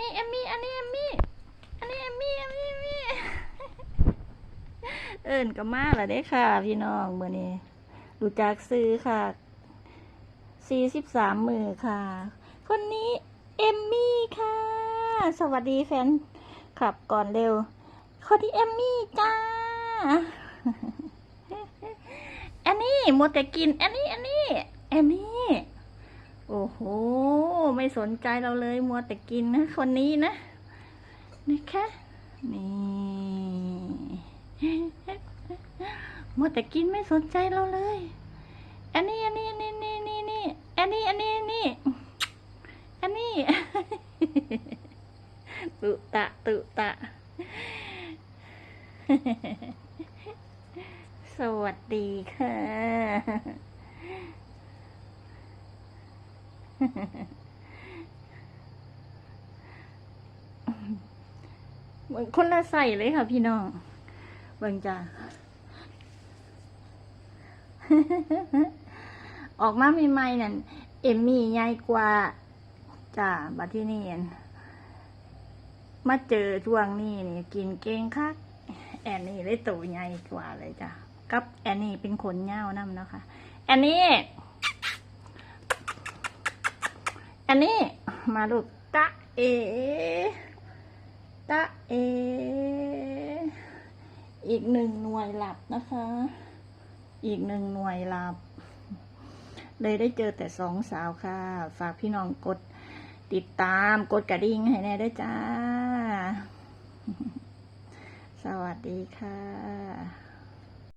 นี้เอมมี่ อันนี้เอมมี่ อันนี้เอมมี่เอมมี่เอมมี่ เอิญก็มาแล้วเด้ค่ะ พี่น้องเมื่อนี้รู้จักซื้อค่ะสี่สิบสามมือค่ะ คนนี้เอมมี่ค่ะ สวัสดีแฟนขับก่อนเร็ว คนที่เอมมี่จ้า อันนี้มัวแต่กิน อันนี้ อันนี้ เอันนี้โอ้โห ไม่สนใจเราเลยมัวแต่กินนะคนนี้นะนะคะนี่มัวแต่กินไม่สนใจเราเลย อันนี้อันนี้อันนี้นี่นี่นี่อันนี้อันนี้อันนี้อันนี้ตุตะตุตะ สวัสดีค่ะ เหมือนคนละใส่เลยค่ะพี่น้อง เบิ่งจ้าออกมาใหม่ๆนั่นเอมมี่ใหญ่กว่าจ้าบัดที่นี่มาเจอช่วงนี้นี่กินเก่งคักแอนนี่ได้ตัวใหญ่กว่าเลยจ้ะกับแอนนี่เป็นขนเงาวนำเนาะค่ะแอนนี่แอนนี่มาลูกตะเอ อีกหนึ่งหน่วยหลับนะคะ อีกหนึ่งหน่วยหลับ เลยได้เจอแต่สองสาวค่ะ ฝากพี่น้องกดติดตามกดกระดิ่งให้แน่ด้วยจ้า สวัสดีค่ะ